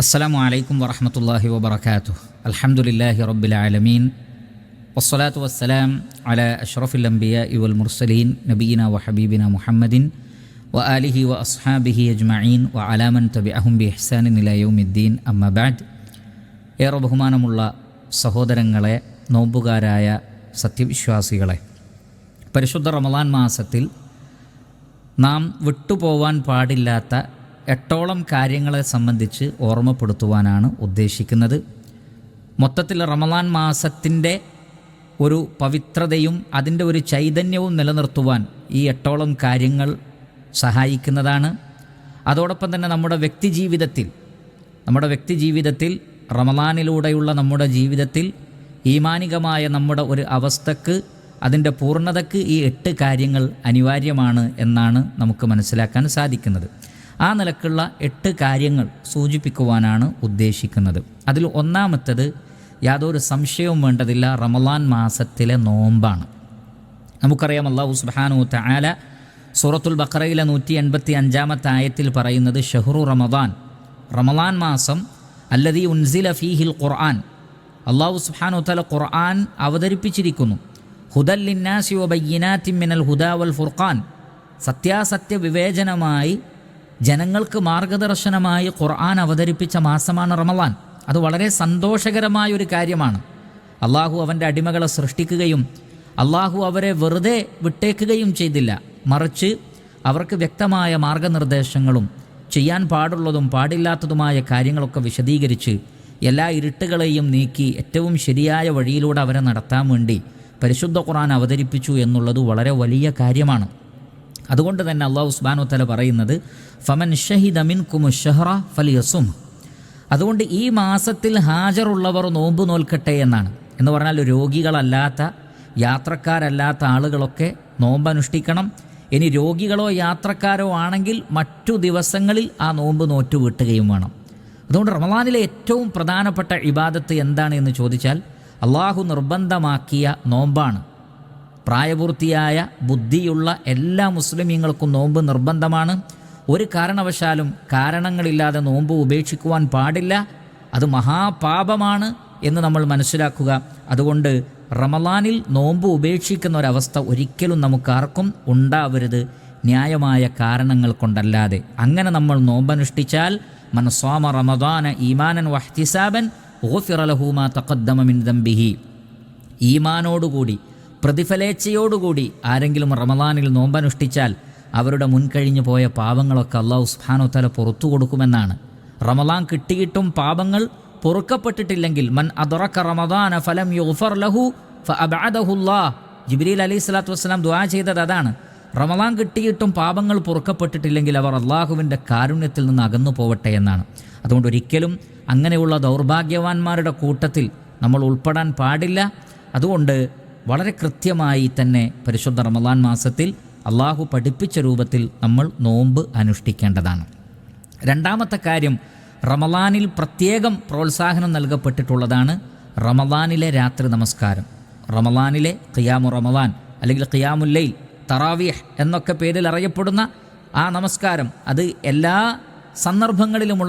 അസ്സാം വലൈക്കും വറഹമത്തല്ലാഹി വബർക്കാത്തു അലഹമുല്ലാഹി റബ്ബിലാലമീൻ വസ്സലാത്തു വസ്സലാം അല അഷ്റഫുൽ അംബിയ ഇവൽ മുർസലീൻ നബീന വഹബീബിന മുഹമ്മദിൻ വ ആലിഹി വ അസ്ഹാബിഹി അജ്മഈൻ വ അലാമൻ തബി അഹുംബി ഹ്സാനിൻ ഇലയൗമിദ്ദീൻ അമ്മബാദ് ഏറെ ബഹുമാനമുള്ള സഹോദരങ്ങളെ നോമ്പുകാരായ സത്യവിശ്വാസികളെ പരിശുദ്ധ റമദാൻ മാസത്തിൽ നാം വിട്ടുപോവാൻ പാടില്ലാത്ത എട്ടോളം കാര്യങ്ങളെ സംബന്ധിച്ച് ഓർമ്മപ്പെടുത്തുവാനാണ് ഉദ്ദേശിക്കുന്നത്. മൊത്തത്തിൽ റമദാൻ മാസത്തിന്റെ ഒരു പവിത്രതയും അതിന്റെ ഒരു ചൈതന്യവും നിലനിർത്തുവാൻ ഈ എട്ടോളം കാര്യങ്ങൾ സഹായിക്കുന്നതാണ്. അതോടൊപ്പം തന്നെ നമ്മുടെ വ്യക്തിജീവിതത്തിൽ നമ്മുടെ വ്യക്തിജീവിതത്തിൽ റമദാനിലൂടെയുള്ള നമ്മുടെ ജീവിതത്തിൽ ഈമാനികമായ നമ്മുടെ ഒരു അവസ്ഥക്ക് അതിന്റെ പൂർണതയ്ക്ക് ഈ എട്ട് കാര്യങ്ങൾ അനിവാര്യമാണ് എന്നാണ് നമുക്ക് മനസ്സിലാക്കാൻ സാധിക്കുന്നത്. ആ നിലക്കുള്ള എട്ട് കാര്യങ്ങൾ സൂചിപ്പിക്കുവാനാണ് ഉദ്ദേശിക്കുന്നത്. അതിൽ ഒന്നാമത്തത് യാതൊരു സംശയവും വേണ്ടതില്ല. റമലാൻ മാസത്തിലെ നോമ്പാണ്. നമുക്കറിയാം അള്ളാഹു സുബാനു താല സൂറത്തുൽ ബക്കറയിലെ നൂറ്റി എൺപത്തി അഞ്ചാമത്തെ ആയത്തിൽ പറയുന്നത് ഷഹ്റു റമദാൻ. റമദാൻ മാസം അല്ലദീ ഉൻസില ഫീഹിൽ ഖുർആൻ. അള്ളാഹു സുബാനു തആല ഖുർആൻ അവതരിപ്പിച്ചിരിക്കുന്നു. ഹുദല്ലിന്നാസി വബയ്യിനാത്തിൻ മിനൽ ഹുദാ വൽ ഫുർഖാൻ. സത്യാസത്യ വിവേചനമായി ജനങ്ങൾക്ക് മാർഗദർശനമായി ഖുർആൻ അവതരിപ്പിച്ച മാസമാണ് റമദാൻ അത് വളരെ സന്തോഷകരമായ ഒരു കാര്യമാണ്. അള്ളാഹു അവന്റെ അടിമകളെ സൃഷ്ടിക്കുകയും അള്ളാഹു അവരെ വെറുതെ വിട്ടേക്കുകയും ചെയ്തില്ല. മറിച്ച് അവർക്ക് വ്യക്തമായ മാർഗനിർദ്ദേശങ്ങളും ചെയ്യാൻ പാടുള്ളതും പാടില്ലാത്തതുമായ കാര്യങ്ങളൊക്കെ വിശദീകരിച്ച് എല്ലാ ഇരുട്ടുകളെയും നീക്കി ഏറ്റവും ശരിയായ വഴിയിലൂടെ അവരെ നടത്താൻ വേണ്ടി പരിശുദ്ധ ഖുർആൻ അവതരിപ്പിച്ചു എന്നുള്ളത് വളരെ വലിയ കാര്യമാണ്. അതുകൊണ്ട് തന്നെ അള്ളാഹു സുബാനു തല പറയുന്നത് ഫമൻ ഷഹിദ് അമിൻ കുമു ഷഹറ ഫലിയസും. അതുകൊണ്ട് ഈ മാസത്തിൽ ഹാജറുള്ളവർ നോമ്പ് നോൽക്കട്ടെ എന്നാണ്. എന്ന് പറഞ്ഞാൽ രോഗികളല്ലാത്ത യാത്രക്കാരല്ലാത്ത ആളുകളൊക്കെ നോമ്പ് അനുഷ്ഠിക്കണം ഇനി രോഗികളോ യാത്രക്കാരോ ആണെങ്കിൽ മറ്റു ദിവസങ്ങളിൽ ആ നോമ്പ് നോറ്റു വീട്ടുകയും വേണം. അതുകൊണ്ട് റമദാനിലെ ഏറ്റവും പ്രധാനപ്പെട്ട ഇബാദത്ത് എന്താണ് എന്ന് ചോദിച്ചാൽ അള്ളാഹു നിർബന്ധമാക്കിയ നോമ്പാണ്. പ്രായപൂർത്തിയായ ബുദ്ധിയുള്ള എല്ലാ മുസ്ലിമീങ്ങൾക്കും നോമ്പ് നിർബന്ധമാണ്. ഒരു കാരണവശാലും കാരണങ്ങളില്ലാതെ നോമ്പ് ഉപേക്ഷിക്കുവാൻ പാടില്ല. അത് മഹാപാപമാണ് എന്ന് നമ്മൾ മനസ്സിലാക്കുക. അതുകൊണ്ട് റമലാനിൽ നോമ്പ് ഉപേക്ഷിക്കുന്ന ഒരവസ്ഥ ഒരിക്കലും നമുക്കാർക്കും ഉണ്ടാവരുത്. ന്യായമായ കാരണങ്ങൾ കൊണ്ടല്ലാതെ. അങ്ങനെ നമ്മൾ നോമ്പനുഷ്ഠിച്ചാൽ മനസ്വാമ റമദാന ഈമാനൻ വഹ്തിസാബൻ ഓഫിറലഹൂമ തക്കദ്ദമിൻ മിൻ ദംബിഹി. ഈമാനോടുകൂടി പ്രതിഫലേച്ഛയോടുകൂടി ആരെങ്കിലും റമദാനിൽ നോമ്പനുഷ്ഠിച്ചാൽ അവരുടെ മുൻകഴിഞ്ഞു പോയ പാപങ്ങളൊക്കെ അള്ളാഹു സുബ്ഹാനഹു തആല പുറത്തു കൊടുക്കുമെന്നാണ്. റമദാൻ കിട്ടിയിട്ടും പാപങ്ങൾ പൊറുക്കപ്പെട്ടിട്ടില്ലെങ്കിൽ മൻ അദറക്ക റമദാന ഫലം യുഫർ ലഹു ഫഅബഅദഹുല്ലാ ജിബ്രീൽ അലൈഹി സ്വലാത്തു വസ്സലാം ദുആ ചെയ്തത് അതാണ്. റമദാൻ കിട്ടിയിട്ടും പാപങ്ങൾ പൊറുക്കപ്പെട്ടിട്ടില്ലെങ്കിൽ അവർ അള്ളാഹുവിന്റെ കാരുണ്യത്തിൽ നിന്ന് അകന്നു പോവട്ടെ എന്നാണ്. അതുകൊണ്ട് ഒരിക്കലും അങ്ങനെയുള്ള ദൗർഭാഗ്യവാന്മാരുടെ കൂട്ടത്തിൽ നമ്മൾ ഉൾപ്പെടാൻ പാടില്ല. അതുകൊണ്ട് വളരെ കൃത്യമായി തന്നെ പരിശുദ്ധ റമദാൻ മാസത്തിൽ അള്ളാഹു പഠിപ്പിച്ച രൂപത്തിൽ നമ്മൾ നോമ്പ് അനുഷ്ഠിക്കേണ്ടതാണ്. രണ്ടാമത്തെ കാര്യം റമദാനിൽ പ്രത്യേകം പ്രോത്സാഹനം നൽകപ്പെട്ടിട്ടുള്ളതാണ് റമദാനിലെ രാത്രി നമസ്കാരം. റമദാനിലെ ഖിയാമു റമദാൻ അല്ലെങ്കിൽ ഖിയാമുല്ലൈൽ തറാവിയഹ് എന്നൊക്കെ പേരിൽ അറിയപ്പെടുന്ന ആ നമസ്കാരം അത് എല്ലാ സന്ദർഭങ്ങളിലും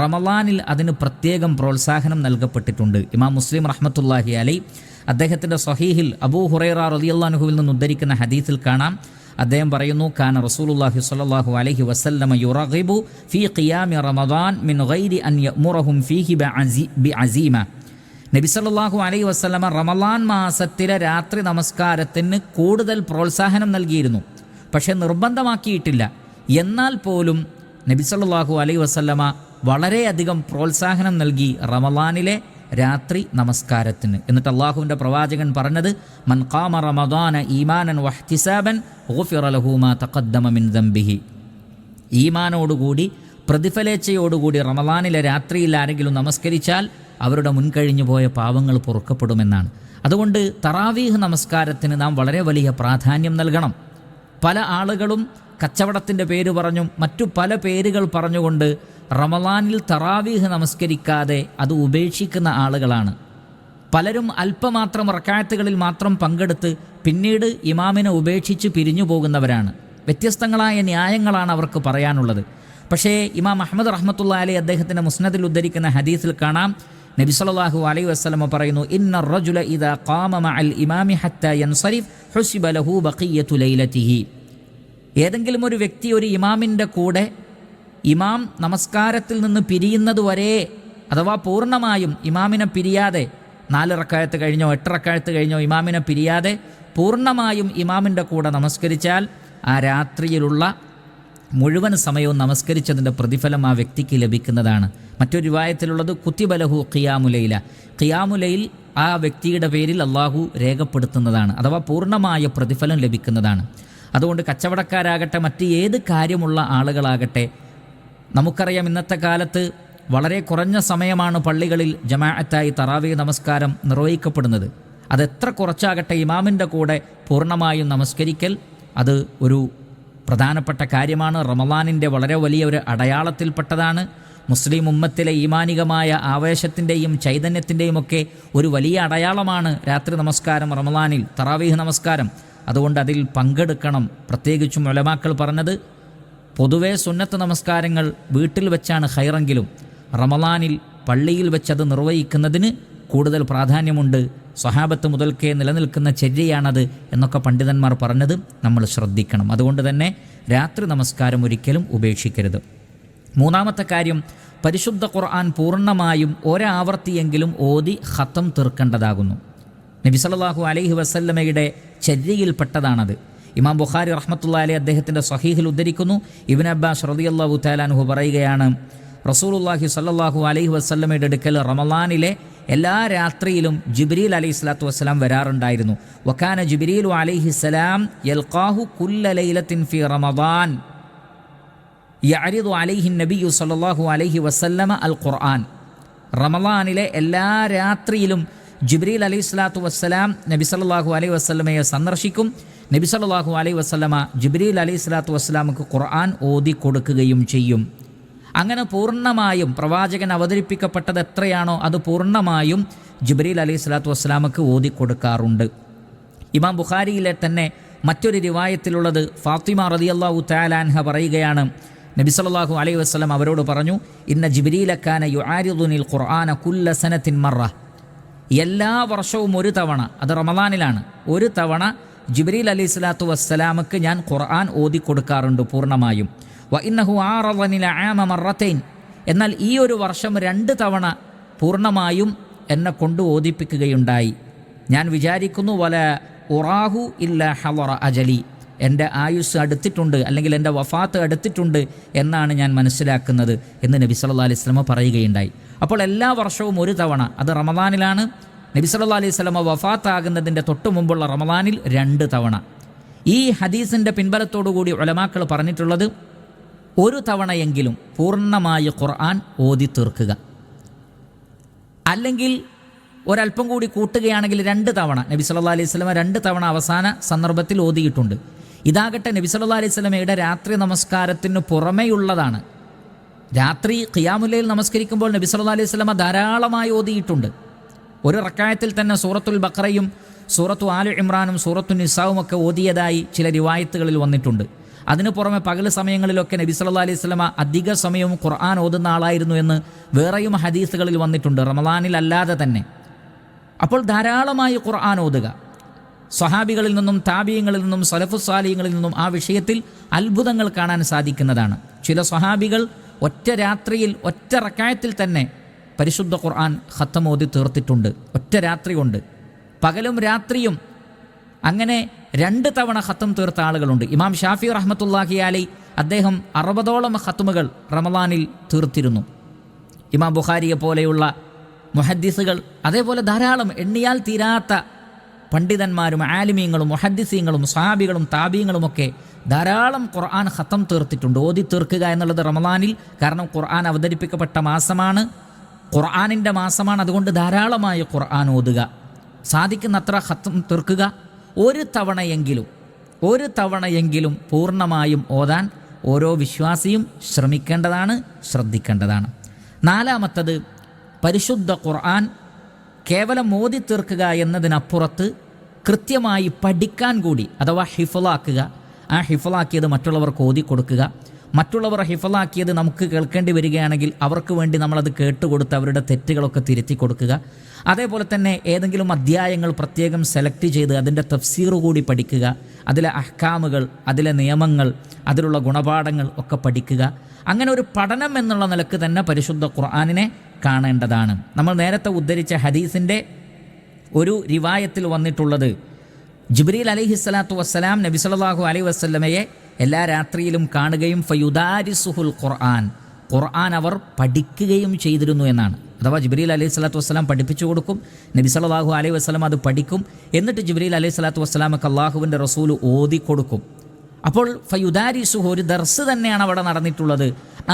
റമദാനിൽ അതിന് പ്രത്യേകം പ്രോത്സാഹനം നൽകപ്പെട്ടിട്ടുണ്ട്. ഇമാം മുസ്ലിം റഹ്മത്തുല്ലാഹി അലൈ അദ്ദേഹത്തിന്റെ സഹീഹിൽ അബൂ ഹുറൈറ റളിയല്ലാഹുവിൽ നിന്ന് ഉദ്ധരിക്കുന്ന ഹദീസിൽ കാണാം. അദ്ദേഹം പറയുന്നു കാന റസൂലുള്ളാഹി സ്വല്ലല്ലാഹു അലൈഹി വസല്ലമ യുറഗിബു ഫീ ഖിയാമി റമദാൻ മിൻ ഗൈരി അൻ യഅ്മുറഹും ഫീഹി ബി അസീമ. നബി സല്ലല്ലാഹു അലൈഹി വസല്ലമ റമലാൻ മാസത്തിലെ രാത്രി നമസ്കാരത്തിന് കൂടുതൽ പ്രോത്സാഹനം നൽകിയിരുന്നു. പക്ഷേ നിർബന്ധമാക്കിയിട്ടില്ല. എന്നാൽ പോലും നബി സല്ലല്ലാഹു അലൈഹി വസല്ലമ വളരെയധികം പ്രോത്സാഹനം നൽകി റമദാനിലെ രാത്രി നമസ്കാരത്തിന്. എന്നിട്ട് അള്ളാഹുവിന്റെ പ്രവാചകൻ പറഞ്ഞത് മൻ കാമ റമദാന ഈമാനൻ വഹ്തിസാബൻ ഗുഫിറ ലഹു മാ തഖദ്ദമ മിൻ ദംബിഹി. ഈമാനോടുകൂടി പ്രതിഫലേച്ഛയോടുകൂടി റമദാനിലെ രാത്രിയിൽ ആരെങ്കിലും നമസ്കരിച്ചാൽ അവരുടെ മുൻകഴിഞ്ഞു പോയ പാവങ്ങൾ പൊറുക്കപ്പെടുമെന്നാണ്. അതുകൊണ്ട് തറാവീഹ് നമസ്കാരത്തിന് നാം വളരെ വലിയ പ്രാധാന്യം നൽകണം. പല ആളുകളും കച്ചവടത്തിന്റെ പേര് പറഞ്ഞും മറ്റു പല പേരുകൾ പറഞ്ഞുകൊണ്ട് റമദാനിൽ തറാവീഹ് നമസ്കരിക്കാതെ അത് ഉപേക്ഷിക്കുന്ന ആളുകളാണ്. പലരും അല്പമാത്രം റക്കായത്തുകളിൽ മാത്രം പങ്കെടുത്ത് പിന്നീട് ഇമാമിനെ ഉപേക്ഷിച്ച് പിരിഞ്ഞു പോകുന്നവരാണ്. വ്യത്യസ്തങ്ങളായ ന്യായങ്ങളാണ് അവർക്ക് പറയാനുള്ളത്. പക്ഷേ ഇമാം അഹമ്മദ് റഹ്മത്തുള്ള അലി അദ്ദേഹത്തിന്റെ മുസ്നദിൽ ഉദ്ധരിക്കുന്ന ഹദീസിൽ കാണാം. നബി സല്ലല്ലാഹു അലൈഹി വസല്ലമ പറയുന്നു ഇന്ന റജുല ഇദാ ഖാമ മഅൽ ഇമാമി ഹത്ത യൻസരിഫ് ഹുസിബ ലഹു ലൈലതിഹി ഏതെങ്കിലും ഒരു വ്യക്തി ഒരു ഇമാമിന്റെ കൂടെ ഇമാം നമസ്കാരത്തിൽ നിന്ന് പിരിയുന്നത് വരെ അഥവാ പൂർണമായും ഇമാമിനെ പിരിയാതെ നാല് റക്കായത്ത് കഴിഞ്ഞോ എട്ട് റക്കായത്ത് കഴിഞ്ഞോ ഇമാമിനെ പിരിയാതെ പൂർണമായും ഇമാമിന്റെ കൂടെ നമസ്കരിച്ചാൽ ആ രാത്രിയിലുള്ള മുഴുവൻ സമയവും നമസ്കരിച്ചതിന്റെ പ്രതിഫലം ആ വ്യക്തിക്ക് ലഭിക്കുന്നതാണ്. മറ്റൊരു രൂപായത്തിലുള്ളത് കുത്തിബലഹു ഖിയാമുലയില ഖിയാമുലയിൽ ആ വ്യക്തിയുടെ പേരിൽ അള്ളാഹു രേഖപ്പെടുത്തുന്നതാണ്. അഥവാ പൂർണമായ പ്രതിഫലം ലഭിക്കുന്നതാണ്. അതുകൊണ്ട് കച്ചവടക്കാരാകട്ടെ മറ്റ് ഏത് കാര്യമുള്ള ആളുകളാകട്ടെ നമുക്കറിയാം ഇന്നത്തെ കാലത്ത് വളരെ കുറഞ്ഞ സമയമാണ് പള്ളികളിൽ ജമാഅത്തായി തറാവി നമസ്കാരം നിർവഹിക്കപ്പെടുന്നത്. അതെത്ര കുറച്ചാകട്ടെ ഇമാമിന്റെ കൂടെ പൂർണമായും നമസ്കരിക്കൽ അത് ഒരു പ്രധാനപ്പെട്ട കാര്യമാണ്. റമലാനിന്റെ വളരെ വലിയ ഒരു അടയാളത്തിൽപ്പെട്ടതാണ്. മുസ്ലിം ഉമ്മത്തിലെ ഈമാനികമായ ആവേശത്തിന്റെയും ചൈതന്യത്തിന്റെയും ഒക്കെ ഒരു വലിയ അടയാളമാണ് രാത്രി നമസ്കാരം റമലാനിൽ തറാവീഹ് നമസ്കാരം. അതുകൊണ്ട് അതിൽ പങ്കെടുക്കണം. പ്രത്യേകിച്ചും ഒലമാക്കൾ പറഞ്ഞത് പൊതുവെ സുന്നത്ത് നമസ്കാരങ്ങൾ വീട്ടിൽ വെച്ചാണ് ഹൈറെങ്കിലും റമലാനിൽ പള്ളിയിൽ വെച്ചത് നിർവഹിക്കുന്നതിന് കൂടുതൽ പ്രാധാന്യമുണ്ട്. സ്വഹാബത്ത് മുതൽക്കേ നിലനിൽക്കുന്ന ചര്യയാണത് എന്നൊക്കെ പണ്ഡിതന്മാർ പറഞ്ഞത് നമ്മൾ ശ്രദ്ധിക്കണം. അതുകൊണ്ട് തന്നെ രാത്രി നമസ്കാരം ഒരിക്കലും ഉപേക്ഷിക്കരുത്. മൂന്നാമത്തെ കാര്യം പരിശുദ്ധ ഖുർആൻ പൂർണമായും ഒരാവർത്തിയെങ്കിലും ഓതി ഹത്തം തീർക്കേണ്ടതാകുന്നു. നബി സല്ലല്ലാഹു അലൈഹി വസല്ലമയുടെ ചര്യയിൽപ്പെട്ടതാണത്. ഇമാം ബുഖാരി റഹ്മത്തുള്ള അലി അദ്ദേഹത്തിന്റെ സഹീഹിൽ ഉദ്ധരിക്കുന്നു. ഇബിൻ അബ്ബാസ് റളിയല്ലാഹു താലാൻഹു പറയുകയാണ് റസൂലുള്ളാഹി സല്ലാഹു അലൈഹി വസല്ലമയുടെ അടുക്കൽ റമലാനിലെ എല്ലാ രാത്രിയിലും ജിബ്രീൽ അലൈഹി സ്വലാത്തു വസ്സലാം വരാറുണ്ടായിരുന്നു. വക്കാന ജിബ്രീലു അലൈഹി സ്വലാം യൽഖാഹു കുല്ലലൈലത്തിൻ ഫി റമദാൻ യഅരിദു അലൈഹി നബിയു സല്ലാഹു അലൈഹി വസല്ലമ അൽ ഖുർആൻ. റമലാനിലെ എല്ലാ രാത്രിയിലും ജിബ്രീൽ അലൈഹി സ്വലാത്തു വസ്സലാം നബി സല്ലാഹു അലൈഹി വസ്ലമയെ സന്ദർശിക്കും. നബി സല്ലാഹു അലൈഹി വസല്ലമ ജിബ്രീൽ അലൈഹി സ്വലാത്തു വസ്സലാമക്ക് ഖുർആൻ ഓതി കൊടുക്കുകയും ചെയ്യും. അങ്ങനെ പൂർണമായും പ്രവാചകൻ അവതരിപ്പിക്കപ്പെട്ടത് എത്രയാണോ അത് പൂർണമായും ജിബ്രീൽ അലൈഹി സ്വലാത്തു വസ്സലാമക്ക് ഓതി കൊടുക്കാറുണ്ട്. ഇമാം ബുഖാരിയിലെ തന്നെ മറ്റൊരു റിവായത്തിലുള്ളത് ഫാത്തിമ റളിയല്ലാഹു താലാൻഹ പറയുകയാണ്. നബി സല്ലല്ലാഹു അലൈഹി വസ്ലം അവരോട് പറഞ്ഞു ഇന്ന ജിബ്രീലക്കാന യുആരിദുനിൽ ഖുർആന കുല്ല സനത്തിൻ മറ. എല്ലാ വർഷവും ഒരു തവണ അത് റമദാനിലാണ്. ഒരു തവണ ജിബ്രീൽ അലി സ്വലാത്തു വസ്സലാമക്ക് ഞാൻ ഖുർആൻ ഓതി കൊടുക്കാറുണ്ട് പൂർണമായും. വ ഇന്നഹു ആറവനില ആമ മറത്തൈൻ. എന്നാൽ ഈ ഒരു വർഷം രണ്ട് തവണ പൂർണമായും എന്നെ കൊണ്ട് ഓതിപ്പിക്കുകയുണ്ടായി. ഞാൻ വിചാരിക്കുന്നു വല ഉറാഹു ഇല്ല ഹവറ അജലി. എന്റെ ആയുസ് അടുത്തിട്ടുണ്ട് അല്ലെങ്കിൽ എന്റെ വഫാത്ത് അടുത്തിട്ടുണ്ട് എന്നാണ് ഞാൻ മനസ്സിലാക്കുന്നത് എന്ന് നബി സല്ലാ അലൈഹി സ്വലമ പറയുകയുണ്ടായി. അപ്പോൾ എല്ലാ വർഷവും ഒരു തവണ അത് റമദാനിലാണ്. നബി സല്ലാ അലൈഹി സ്വലമ വഫാത്താകുന്നതിന്റെ തൊട്ടു മുമ്പുള്ള റമദാനിൽ രണ്ട് തവണ. ഈ ഹദീസിന്റെ പിൻബലത്തോടുകൂടി ഒലമാക്കൾ പറഞ്ഞിട്ടുള്ളത് ഒരു തവണയെങ്കിലും പൂർണമായി ഖുർആൻ ഓതി തീർക്കുക. അല്ലെങ്കിൽ ഒരല്പം കൂടി കൂട്ടുകയാണെങ്കിൽ രണ്ട് തവണ നബി സല്ലാ അലൈഹി സ്വലമ രണ്ട് തവണ അവസാന സന്ദർഭത്തിൽ ഓതിയിട്ടുണ്ട്. ഇതാകട്ടെ നബി സല്ലാ അലൈഹി സ്വലമയുടെ രാത്രി നമസ്കാരത്തിന് പുറമേയുള്ളതാണ്. രാത്രി ഖിയാമുല്ലയിൽ നമസ്കരിക്കുമ്പോൾ നബി സല്ലാ അലൈഹി സ്വലമ ധാരാളമായി ഓതിയിട്ടുണ്ട്. ഒരു റക്കായത്തിൽ തന്നെ സൂറത്തുൽ ബക്രയും സൂറത്തു ആലു ഇമ്രാനും സൂറത്തു നിസാവും ഒക്കെ ഓതിയതായി ചില റിവായത്തുകളിൽ വന്നിട്ടുണ്ട്. അതിനു പുറമെ പകൽ സമയങ്ങളിലൊക്കെ നബി സല്ലാ അലൈഹി സ്വലമ അധിക സമയവും ഖുർആൻ ഓതുന്ന ആളായിരുന്നു എന്ന് വേറെയും ഹദീസുകളിൽ വന്നിട്ടുണ്ട്. റമദാനിൽ അല്ലാതെ തന്നെ. അപ്പോൾ ധാരാളമായി ഖുർആൻ ഓതുക. സ്വഹാബികളിൽ നിന്നും താബീയങ്ങളിൽ നിന്നും സലഫുസാലിയങ്ങളിൽ നിന്നും ആ വിഷയത്തിൽ അത്ഭുതങ്ങൾ കാണാൻ സാധിക്കുന്നതാണ്. ചില സ്വഹാബികൾ ഒറ്റ രാത്രിയിൽ ഒറ്റ റക്കായത്തിൽ തന്നെ പരിശുദ്ധ ഖുർആൻ ഖത്തം ഓതി തീർത്തിട്ടുണ്ട്. ഒറ്റ രാത്രി കൊണ്ട് പകലും രാത്രിയും അങ്ങനെ രണ്ട് തവണ ഖത്തം തീർത്ത ആളുകളുണ്ട്. ഇമാം ഷാഫി റഹ്മത്തുല്ലാഹി അലി അദ്ദേഹം അറുപതോളം ഖത്തുമുകൾ റമദാനിൽ തീർത്തിരുന്നു. ഇമാം ബുഖാരിയെ പോലെയുള്ള മുഹദ്ദീസുകൾ അതേപോലെ ധാരാളം എണ്ണിയാൽ തീരാത്ത പണ്ഡിതന്മാരും ആലിമീങ്ങളും മുഹദ്ദിസീങ്ങളും സാബികളും താബീങ്ങളുമൊക്കെ ധാരാളം ഖുർആൻ ഹത്തം തീർത്തിട്ടുണ്ട്. ഓതി തീർക്കുക എന്നുള്ളത് റമദാനിൽ. കാരണം ഖുർആൻ അവതരിപ്പിക്കപ്പെട്ട മാസമാണ്. ഖുർആാനിന്റെ മാസമാണ്. അതുകൊണ്ട് ധാരാളമായി ഖുർആൻ ഓതുക. സാധിക്കുന്നത്ര ഹത്തം തീർക്കുക. ഒരു തവണയെങ്കിലും ഒരു തവണയെങ്കിലും പൂർണമായും ഓതാൻ ഓരോ വിശ്വാസിയും ശ്രമിക്കേണ്ടതാണ് ശ്രദ്ധിക്കേണ്ടതാണ്. നാലാമത്തത് പരിശുദ്ധ ഖുർആൻ കേവലം മോദി തീർക്കുക എന്നതിനപ്പുറത്ത് കൃത്യമായി പഠിക്കാൻ കൂടി അഥവാ ഹിഫലാക്കുക. ആ ഹിഫലാക്കിയത് മറ്റുള്ളവർക്ക് ഓതി കൊടുക്കുക. മറ്റുള്ളവർ ഹിഫലാക്കിയത് നമുക്ക് കേൾക്കേണ്ടി വരികയാണെങ്കിൽ അവർക്ക് വേണ്ടി നമ്മളത് കേട്ടുകൊടുത്ത് അവരുടെ തെറ്റുകളൊക്കെ തിരുത്തി കൊടുക്കുക. അതേപോലെ തന്നെ ഏതെങ്കിലും അധ്യായങ്ങൾ പ്രത്യേകം സെലക്ട് ചെയ്ത് അതിന്റെ തഫ്സീർ കൂടി പഠിക്കുക. അതിലെ അഹ്കാമുകൾ അതിലെ നിയമങ്ങൾ അതിലുള്ള ഗുണപാഠങ്ങൾ ഒക്കെ പഠിക്കുക. അങ്ങനെ ഒരു പഠനം എന്നുള്ള നിലയ്ക്ക് തന്നെ പരിശുദ്ധ ഖുർആാനിനെ കാണേണ്ടതാണ്. നമ്മൾ നേരത്തെ ഉദ്ധരിച്ച ഹദീസിന്റെ ഒരു റിവായത്തിൽ വന്നിട്ടുള്ളത് ജിബ്രീൽ അലൈഹി സ്വലാത്തു വസ്സലാം നബി സലാഹു അലൈഹി വസ്ലമയെ എല്ലാ രാത്രിയിലും കാണുകയും ഫയുദാരിസുഹുൽ ഖുർആൻ ഖുർആൻ അവർ പഠിക്കുകയും ചെയ്തിരുന്നു എന്നാണ്. അഥവാ ജിബ്രീൽ അലൈഹി സ്വലാത്തു വസ്സലാം പഠിപ്പിച്ചു കൊടുക്കും നബി സലാഹു അലൈഹി വസ്ലം അത് പഠിക്കും എന്നിട്ട് ജിബ്രീൽ അലൈഹി സ്വലാത്തു വസ്സലാമക്ക് അള്ളാഹുവിന്റെ റസൂൽ ഓതി കൊടുക്കും അപ്പോൾ ഫയുദാരിസുഹു ഒരു ദർസ് തന്നെയാണ് അവിടെ നടന്നിട്ടുള്ളത്.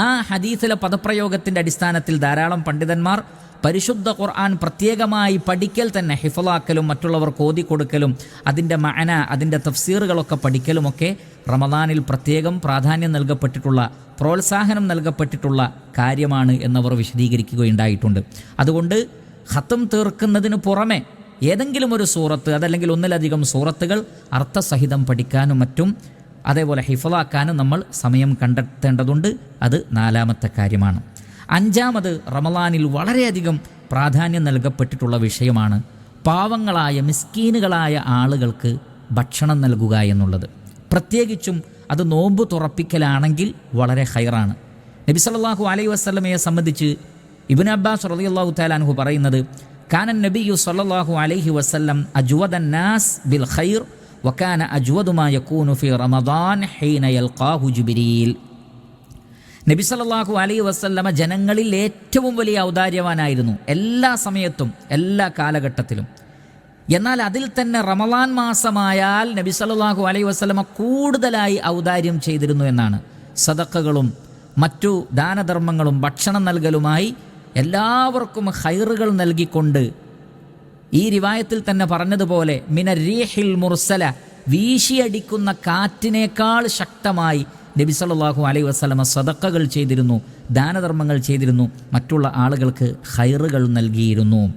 ആ ഹദീസിലെ പദപ്രയോഗത്തിന്റെ അടിസ്ഥാനത്തിൽ ധാരാളം പണ്ഡിതന്മാർ പരിശുദ്ധ ഖുർആൻ പ്രത്യേകമായി പഠിക്കൽ തന്നെ ഹിഫലാക്കലും മറ്റുള്ളവർക്ക് ഓതി കൊടുക്കലും അതിന്റെ മഅന അതിന്റെ തഫ്സീറുകളൊക്കെ പഠിക്കലുമൊക്കെ റമദാനിൽ പ്രത്യേകം പ്രാധാന്യം നൽകപ്പെട്ടിട്ടുള്ള പ്രോത്സാഹനം നൽകപ്പെട്ടിട്ടുള്ള കാര്യമാണ് എന്നവർ വിശദീകരിക്കുകയുണ്ടായിട്ടുണ്ട്. അതുകൊണ്ട് ഹത്തം തീർക്കുന്നതിന് പുറമെ ഏതെങ്കിലും ഒരു സൂറത്ത് അതല്ലെങ്കിൽ ഒന്നിലധികം സൂറത്തുകൾ അർത്ഥസഹിതം പഠിക്കാനും മറ്റും അതേപോലെ ഹിഫലാക്കാനും നമ്മൾ സമയം കണ്ടെത്തേണ്ടതുണ്ട്. അത് നാലാമത്തെ കാര്യമാണ്. അഞ്ചാമത് റമലാനിൽ വളരെയധികം പ്രാധാന്യം നൽകപ്പെട്ടിട്ടുള്ള വിഷയമാണ് പാവങ്ങളായ മിസ്കീനുകളായ ആളുകൾക്ക് ഭക്ഷണം നൽകുക എന്നുള്ളത്. പ്രത്യേകിച്ചും അത് നോമ്പ് തുറപ്പിക്കലാണെങ്കിൽ വളരെ ഹൈറാണ്. നബി സല്ലല്ലാഹു അലൈഹി വസ്ലമയെ സംബന്ധിച്ച് ഇബ്നു അബ്ബാസ് റളിയല്ലാഹു തആല പറയുന്നത് കാനൻ നബിയു സല്ലല്ലാഹു അലൈഹി വസ്ലം അജ്വദൻ നാസ് ബിൽ ഖൈർ വക്കാന അജ്വദു മാ യകൂനു ഫി റമദാൻ ഹീന യൽഖാഹു ജിബ്രീൽ നബി സല്ലല്ലാഹു അലൈഹി വസല്ലമ ജനങ്ങളിൽ ഏറ്റവും വലിയ ഔദാര്യവാനായിരുന്നു എല്ലാ സമയത്തും എല്ലാ കാലഘട്ടത്തിലും. എന്നാൽ അതിൽ തന്നെ റമലാൻ മാസമായാൽ നബി സല്ലാഹു അലൈ വസ്ലമ കൂടുതലായി ഔദാര്യം ചെയ്തിരുന്നു എന്നാണ്. സദക്കകളും മറ്റു ദാനധർമ്മങ്ങളും ഭക്ഷണം നൽകലുമായി എല്ലാവർക്കും ഹൈറുകൾ നൽകിക്കൊണ്ട് ഈ റിവായത്തിൽ തന്നെ പറഞ്ഞതുപോലെ മിന റീഹിൽ മുർസല വീശിയടിക്കുന്ന കാറ്റിനേക്കാൾ ശക്തമായി നബി സല്ലാഹു അലൈഹി വസ്ലമ സദക്കകൾ ചെയ്തിരുന്നു ദാനധർമ്മങ്ങൾ ചെയ്തിരുന്നു മറ്റുള്ള ആളുകൾക്ക് ഹൈറുകൾ നൽകിയിരുന്നു.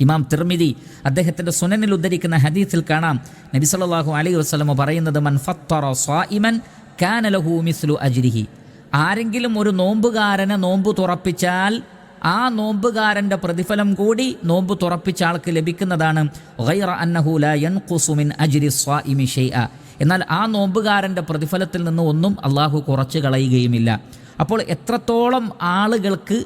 ഇമാം തിർമിതി അദ്ദേഹത്തിന്റെ സുനനിൽ ഉദ്ധരിക്കുന്ന ഹദീസിൽ കാണാം നബി സല്ലാഹു അലൈഹി വസ്ലമ പറയുന്നത് മൻ ഫത്തറ സ്വായിമൻ കാന ലഹു മിസ്ലു അജിരിഹി. ആരെങ്കിലും ഒരു നോമ്പുകാരനെ നോമ്പ് തുറപ്പിച്ചാൽ ആ നോമ്പുകാരന്റെ പ്രതിഫലം കൂടി നോമ്പ് തുറപ്പിച്ച ആൾക്ക് ലഭിക്കുന്നതാണ്. എന്നാൽ ആ നോമ്പുകാരന്റെ പ്രതിഫലത്തിൽ നിന്ന് ഒന്നും അള്ളാഹു കുറച്ച് കളയുകയുമില്ല. അപ്പോൾ എത്രത്തോളം ആളുകൾക്ക്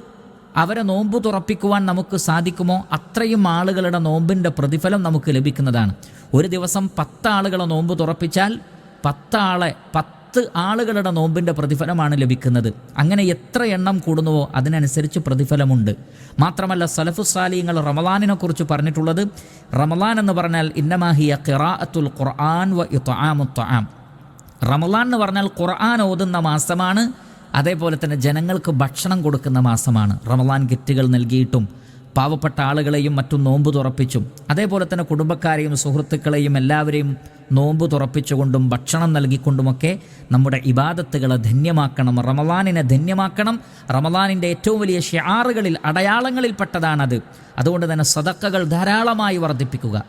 അവരെ നോമ്പ് തുറപ്പിക്കുവാൻ നമുക്ക് സാധിക്കുമോ അത്രയും ആളുകളുടെ നോമ്പിന്റെ പ്രതിഫലം നമുക്ക് ലഭിക്കുന്നതാണ്. ഒരു ദിവസം പത്ത് ആളുകളെ നോമ്പ് തുറപ്പിച്ചാൽ പത്താളെ പത്ത് ആളുകളുടെ നോമ്പിന്റെ പ്രതിഫലമാണ് ലഭിക്കുന്നത്. അങ്ങനെ എത്ര എണ്ണം കൂടുന്നുവോ അതിനനുസരിച്ച് പ്രതിഫലമുണ്ട്. മാത്രമല്ല സലഫുസാലിയങ്ങൾ റമലാനിനെ കുറിച്ച് പറഞ്ഞിട്ടുള്ളത് റമലാൻ എന്ന് പറഞ്ഞാൽ ഇന്നമാഹിയ ഖിറാഅത്തുൽ ഖുർആൻ വ ഇത്ആമുത്ആം റമലാൻ എന്ന് പറഞ്ഞാൽ ഖുർആൻ ഓതുന്ന മാസമാണ് അതേപോലെ തന്നെ ജനങ്ങൾക്ക് ഭക്ഷണം കൊടുക്കുന്ന മാസമാണ്. റമലാൻ കിറ്റുകൾ നൽകിയിട്ടും പാവപ്പെട്ട ആളുകളെയും മറ്റും നോമ്പ് തുറപ്പിച്ചും അതേപോലെ തന്നെ കുടുംബക്കാരെയും സുഹൃത്തുക്കളെയും എല്ലാവരെയും നോമ്പ് തുറപ്പിച്ചുകൊണ്ടും ഭക്ഷണം നൽകിക്കൊണ്ടുമൊക്കെ നമ്മുടെ ഇബാദത്തുകളെ ധന്യമാക്കണം റമലാനിനെ ധന്യമാക്കണം. റമലാനിന്റെ ഏറ്റവും വലിയ ഷിയാറുകളിൽ അടയാളങ്ങളിൽപ്പെട്ടതാണത്. അതുകൊണ്ട് തന്നെ സദക്കകൾ ധാരാളമായി വർദ്ധിപ്പിക്കുക.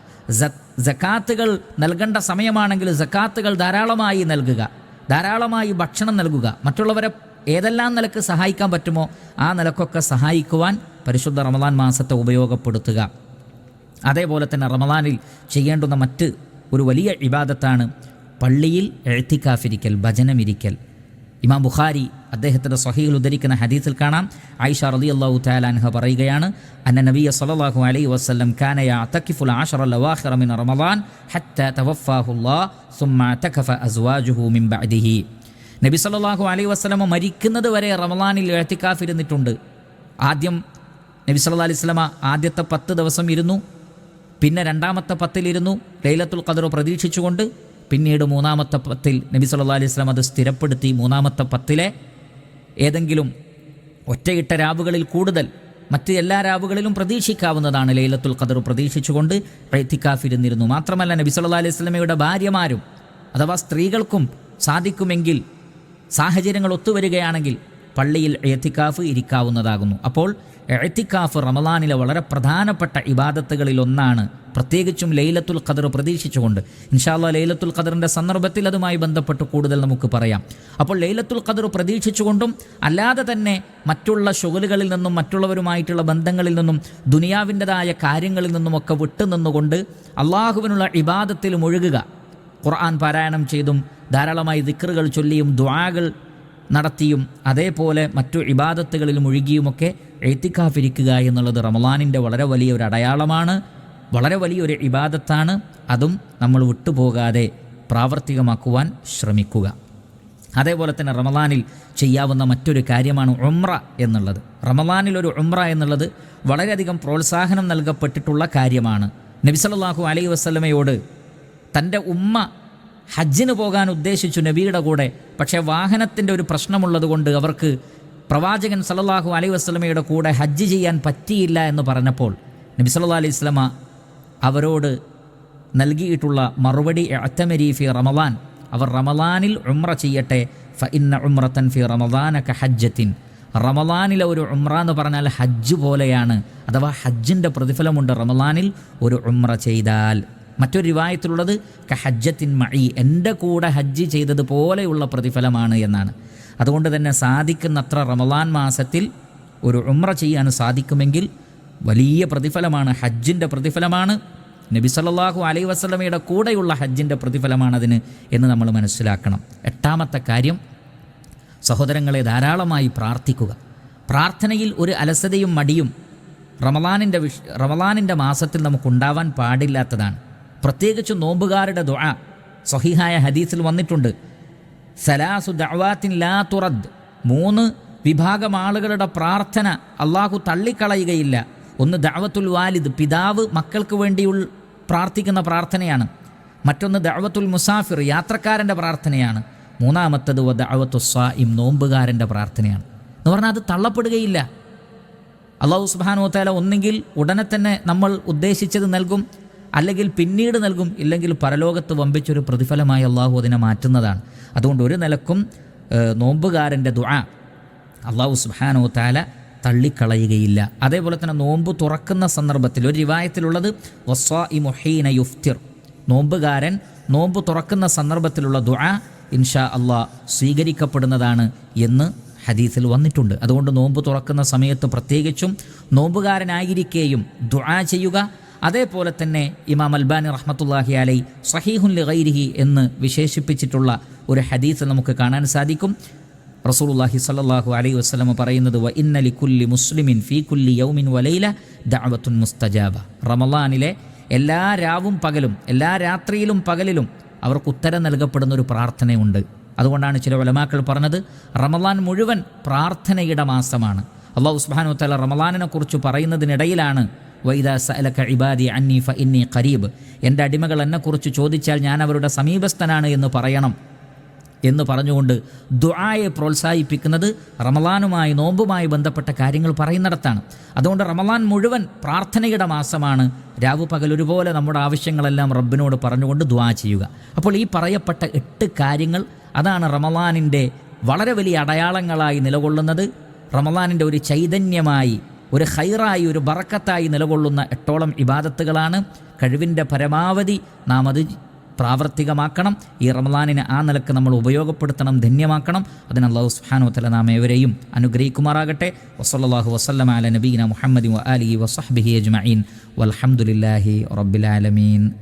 ജക്കാത്തുകൾ നൽകേണ്ട സമയമാണെങ്കിൽ ജക്കാത്തുകൾ ധാരാളമായി നൽകുക. ധാരാളമായി ഭക്ഷണം നൽകുക. മറ്റുള്ളവരെ ഏതെല്ലാം നിലയ്ക്ക് സഹായിക്കാൻ പറ്റുമോ ആ നിലക്കൊക്കെ സഹായിക്കുവാൻ പരിശുദ്ധ റമദാൻ മാസത്തെ ഉപയോഗപ്പെടുത്തുക. അതേപോലെ തന്നെ റമദാനിൽ ചെയ്യേണ്ടുന്ന മറ്റ് ഒരു വലിയ ഇബാദത്താണ് പള്ളിയിൽ എഴുത്തിക്കാഫിരിക്കൽ ഭജനമിരിക്കൽ. ഇമാം ബുഖാരി അദ്ദേഹത്തിന്റെ സ്വഹീൽ ഉദ്ധരിക്കുന്ന ഹദീസിൽ കാണാം. ആയിഷ റലി അള്ളാഹു താലാൻഹ പറയുകയാണ് അന്ന നബിയ സല്ലല്ലാഹു അലൈ വസ്ലം കാന യഅതകിഫുൽ ആഷറമിൻ റമദാൻ ഹത്ത തവഫാഹുല്ലാ സുമ്മ തഖഫ അസ്വാജുഹു മിൻ ബഅദിഹി. നബി സല്ലല്ലാഹു അലൈഹി വസല്ലമ മരിക്കുന്നത് വരെ റമലാനിൽ എഴുത്തിക്കാഫ് ഇരുന്നിട്ടുണ്ട് ആദ്യം നബി സല്ലല്ലാഹു അലൈഹി സ്വലമ ആദ്യത്തെ പത്ത് ദിവസം ഇരുന്നു പിന്നെ രണ്ടാമത്തെ പത്തിലിരുന്നു ലൈലത്തുൽ ഖദർ പ്രതീക്ഷിച്ചുകൊണ്ട് പിന്നീട് മൂന്നാമത്തെ പത്തിൽ നബി സല്ലാ അലൈഹി സ്വലം അത് സ്ഥിരപ്പെടുത്തി മൂന്നാമത്തെ പത്തിലെ ഏതെങ്കിലും ഒറ്റയിട്ട രാവുകളിൽ കൂടുതൽ മറ്റ് എല്ലാ രാവുകളിലും പ്രതീക്ഷിക്കാവുന്നതാണ് ലൈലത്തുൽ ഖദർ പ്രതീക്ഷിച്ചുകൊണ്ട് റൈത്തിക്കാഫിരുന്നിരുന്നു മാത്രമല്ല നബി സല്ലാ അലൈഹി സ്വലമയുടെ ഭാര്യമാരും അഥവാ സ്ത്രീകൾക്കും സാധിക്കുമെങ്കിൽ സാഹചര്യങ്ങൾ ഒത്തുവരികയാണെങ്കിൽ പള്ളിയിൽ എത്തിക്കാഫ് ഇരിക്കാവുന്നതാകുന്നു. അപ്പോൾ എത്തിക്കാഫ് റമദാനിലെ വളരെ പ്രധാനപ്പെട്ട ഇബാദത്തുകളിൽ ഒന്നാണ് പ്രത്യേകിച്ചും ലൈലത്തുൽ ഖദർ പ്രതീക്ഷിച്ചുകൊണ്ട്. ഇൻഷാല്ല ലൈലത്തുൽ ഖദറിന്റെ സന്ദർഭത്തിൽ അതുമായി ബന്ധപ്പെട്ട് കൂടുതൽ നമുക്ക് പറയാം. അപ്പോൾ ലൈലത്തുൽ ഖദർ പ്രതീക്ഷിച്ചുകൊണ്ടും അല്ലാതെ തന്നെ മറ്റുള്ള ഷുഗലുകളിൽ നിന്നും മറ്റുള്ളവരുമായിട്ടുള്ള ബന്ധങ്ങളിൽ നിന്നും ദുനിയാവിന്റെതായ കാര്യങ്ങളിൽ നിന്നുമൊക്കെ വിട്ടുനിന്നുകൊണ്ട് അള്ളാഹുവിനുള്ള ഇബാദത്തിൽ മുഴുകുക. ഖുർആൻ പാരായണം ചെയ്തും ധാരാളമായി ദിക്റുകൾ ചൊല്ലിയും ദ്വാകൾ നടത്തിയും അതേപോലെ മറ്റു ഇബാദത്തുകളിൽ മുഴുകിയുമൊക്കെ എഴുത്തിക്കാഫിരിക്കുക എന്നുള്ളത് റമലാനിന്റെ വളരെ വലിയ ഒരു അടയാളമാണ്. വളരെ വലിയൊരു ഇബാദത്താണ്. അതും നമ്മൾ വിട്ടുപോകാതെ പ്രാവർത്തികമാക്കുവാൻ ശ്രമിക്കുക. അതേപോലെ തന്നെ റമലാനിൽ ചെയ്യാവുന്ന മറ്റൊരു കാര്യമാണ് ഉംറ എന്നുള്ളത്. റമലാനിൽ ഒരു ഉംറ എന്നുള്ളത് വളരെയധികം പ്രോത്സാഹനം നൽകപ്പെട്ടിട്ടുള്ള കാര്യമാണ്. നബിസല്ലാഹു അലൈ വസ്ലമയോട് തന്റെ ഉമ്മ ഹജ്ജിന് പോകാൻ ഉദ്ദേശിച്ചു നബിയുടെ കൂടെ. പക്ഷേ വാഹനത്തിന്റെ ഒരു പ്രശ്നമുള്ളതുകൊണ്ട് അവർക്ക് പ്രവാചകൻ സല്ലല്ലാഹു അലൈ വസ്ലമയുടെ കൂടെ ഹജ്ജ് ചെയ്യാൻ പറ്റിയില്ല എന്ന് പറഞ്ഞപ്പോൾ നബി സല്ലാ അലൈഹി സ്വലമ അവരോട് നൽകിയിട്ടുള്ള മറുപടി അത്തമരി ഫി റമദാൻ. അവർ റമദാനിൽ ഉമ്ര ചെയ്യട്ടെ. ഫ ഇന്ന ഉമ്രത്തൻ ഫി റമദാനക ഹജ്ജത്തിൻ. റമദാനിലെ ഒരു ഉമ്ര എന്ന് പറഞ്ഞാൽ ഹജ്ജ് പോലെയാണ്. അഥവാ ഹജ്ജിന്റെ പ്രതിഫലമുണ്ട് റമദാനിൽ ഒരു ഉമ്ര ചെയ്താൽ. മറ്റൊരു രൂപായത്തിലുള്ളത് കഹജ്ജത്തിൻ മഴി എന്റെ കൂടെ ഹജ്ജ് ചെയ്തതുപോലെയുള്ള പ്രതിഫലമാണ് എന്നാണ്. അതുകൊണ്ട് തന്നെ സാധിക്കുന്നത്ര റമദാൻ മാസത്തിൽ ഒരു ഉമ്ര ചെയ്യാൻ സാധിക്കുമെങ്കിൽ വലിയ പ്രതിഫലമാണ് ഹജ്ജിന്റെ പ്രതിഫലമാണ്. നബി സല്ലാഹു അലൈ വസ്ലമയുടെ കൂടെയുള്ള ഹജ്ജിന്റെ പ്രതിഫലമാണതിന് എന്ന് നമ്മൾ മനസ്സിലാക്കണം. എട്ടാമത്തെ കാര്യം സഹോദരങ്ങളെ ധാരാളമായി പ്രാർത്ഥിക്കുക. പ്രാർത്ഥനയിൽ ഒരു അലസതയും മടിയും റമദാനിന്റെ വിഷ റമദാനിന്റെ മാസത്തിൽ നമുക്കുണ്ടാവാൻ പാടില്ലാത്തതാണ്. പ്രത്യേകിച്ച് നോമ്പുകാരുടെ ദുആ സഹിഹായ ഹദീസിൽ വന്നിട്ടുണ്ട്. സലാസു ദഅവാത്തിൻ ലാ തുറദ്. മൂന്ന് വിഭാഗം ആളുകളുടെ പ്രാർത്ഥന അള്ളാഹു തള്ളിക്കളയുകയില്ല. ഒന്ന് ദഅവത്തുൽ വാലിദ് പിതാവ് മക്കൾക്ക് വേണ്ടിയുള്ള പ്രാർത്ഥിക്കുന്ന പ്രാർത്ഥനയാണ്. മറ്റൊന്ന് ദഅവത്തുൽ മുസാഫിർ യാത്രക്കാരന്റെ പ്രാർത്ഥനയാണ്. മൂന്നാമത്തത് വ സ്വാഇം നോമ്പുകാരന്റെ പ്രാർത്ഥനയാണ്. എന്ന് പറഞ്ഞാൽ അത് തള്ളപ്പെടുകയില്ല. അള്ളാഹു തആല ഒന്നെങ്കിൽ ഉടനെ തന്നെ നമ്മൾ ഉദ്ദേശിച്ചത് നൽകും അല്ലെങ്കിൽ പിന്നീട് നൽകും ഇല്ലെങ്കിൽ പരലോകത്ത് വമ്പിച്ചൊരു പ്രതിഫലമായി അള്ളാഹു അതിനെ മാറ്റുന്നതാണ്. അതുകൊണ്ട് ഒരു നിലക്കും നോമ്പുകാരന്റെ ദുആ അള്ളാഹു സുബാനോ താല തള്ളിക്കളയുകയില്ല. അതേപോലെ തന്നെ നോമ്പ് തുറക്കുന്ന സന്ദർഭത്തിൽ ഒരു റിവായത്തിലുള്ളത് വസ്വാ ഇ മൊഹീന യുഫ്തിർ. നോമ്പുകാരൻ നോമ്പ് തുറക്കുന്ന സന്ദർഭത്തിലുള്ള ദുആ ഇൻഷാ അള്ളാഹ് സ്വീകരിക്കപ്പെടുന്നതാണ് എന്ന് ഹദീസിൽ വന്നിട്ടുണ്ട്. അതുകൊണ്ട് നോമ്പ് തുറക്കുന്ന സമയത്ത് പ്രത്യേകിച്ചും നോമ്പുകാരനായിരിക്കേയും ദുആ ചെയ്യുക അതേപോലെ തന്നെ ഇമാം അൽബാനി റഹ്മത്തുല്ലാഹി അലൈ സഹീഹുൻ ലൈരിഹി എന്ന് വിശേഷിപ്പിച്ചിട്ടുള്ള ഒരു ഹദീസ് നമുക്ക് കാണാൻ സാധിക്കും. റസൂലുല്ലാഹി സ്വല്ലല്ലാഹു അലൈഹി വസല്ലം പറയുന്നത് വ ഇന്നലി കുല്ലി മുസ്ലിമിൻ ഫീ കുല്ലി യൗമിൻ വലൈല ദഅവത്തുൻ മുസ്തജാബ. റമളാനിലെ എല്ലാ രാവും പകലും എല്ലാ രാത്രിയിലും പകലിലും അവർക്ക് ഉത്തരം നൽകപ്പെടുന്ന ഒരു പ്രാർത്ഥനയുണ്ട്. അതുകൊണ്ടാണ് ചില ഉലമാക്കൾ പറഞ്ഞത് റമളാൻ മുഴുവൻ പ്രാർത്ഥനയുടെ മാസമാണ്. അള്ളാഹു സുബ്ഹാനഹു വതആല റമളാനിനെ കുറിച്ച് പറയുന്നതിനിടയിലാണ് വൈദ സഅലക ഇബാദി അന്നി ഫ ഇന്നി ഖരീബ്. എന്റെ അടിമകൾ എന്നെക്കുറിച്ച് ചോദിച്ചാൽ ഞാൻ അവരുടെ സമീപസ്ഥനാണ് എന്ന് പറയണം. എന്ന് പറഞ്ഞുകൊണ്ട് ദുആയെ പ്രോത്സാഹിപ്പിക്കുന്നത് റമലാനുമായി നോമ്പുമായി ബന്ധപ്പെട്ട കാര്യങ്ങൾ പറയുന്നിടത്താണ്. അതുകൊണ്ട് റമലാൻ മുഴുവൻ പ്രാർത്ഥനയുടെ മാസമാണ്. രാവു പകൽ ഒരുപോലെ നമ്മുടെ ആവശ്യങ്ങളെല്ലാം റബ്ബിനോട് പറഞ്ഞുകൊണ്ട് ദുആ ചെയ്യുക. അപ്പോൾ ഈ പറയപ്പെട്ട എട്ട് കാര്യങ്ങൾ അതാണ് റമലാനിന്റെ വളരെ വലിയ അടയാളങ്ങളായി നിലകൊള്ളുന്നത്. റമലാനിന്റെ ഒരു ചൈതന്യമായി ഒരു ഹൈറായി ഒരു ബറക്കത്തായി നിലകൊള്ളുന്ന എട്ടോളം ഇബാദത്തുകളാണ്. കഴിവിന്റെ പരമാവധി നാം അത് പ്രാവർത്തികമാക്കണം. ഈ റമദാനിന് ആ നിലയ്ക്ക് നമ്മൾ ഉപയോഗപ്പെടുത്തണം ധന്യമാക്കണം. അതിന് അള്ളാഹു സുഹാനു തല നാം ഏവരെയും അനുഗ്രഹിക്കുമാറാകട്ടെ. വസല്ലാഹു വസ്ലം അല നബീന മുഹമ്മദ് അലി വസഹബിഹി അജ്മീൻ വലഹമുല്ലാഹി റബ്ബിലാലമീൻ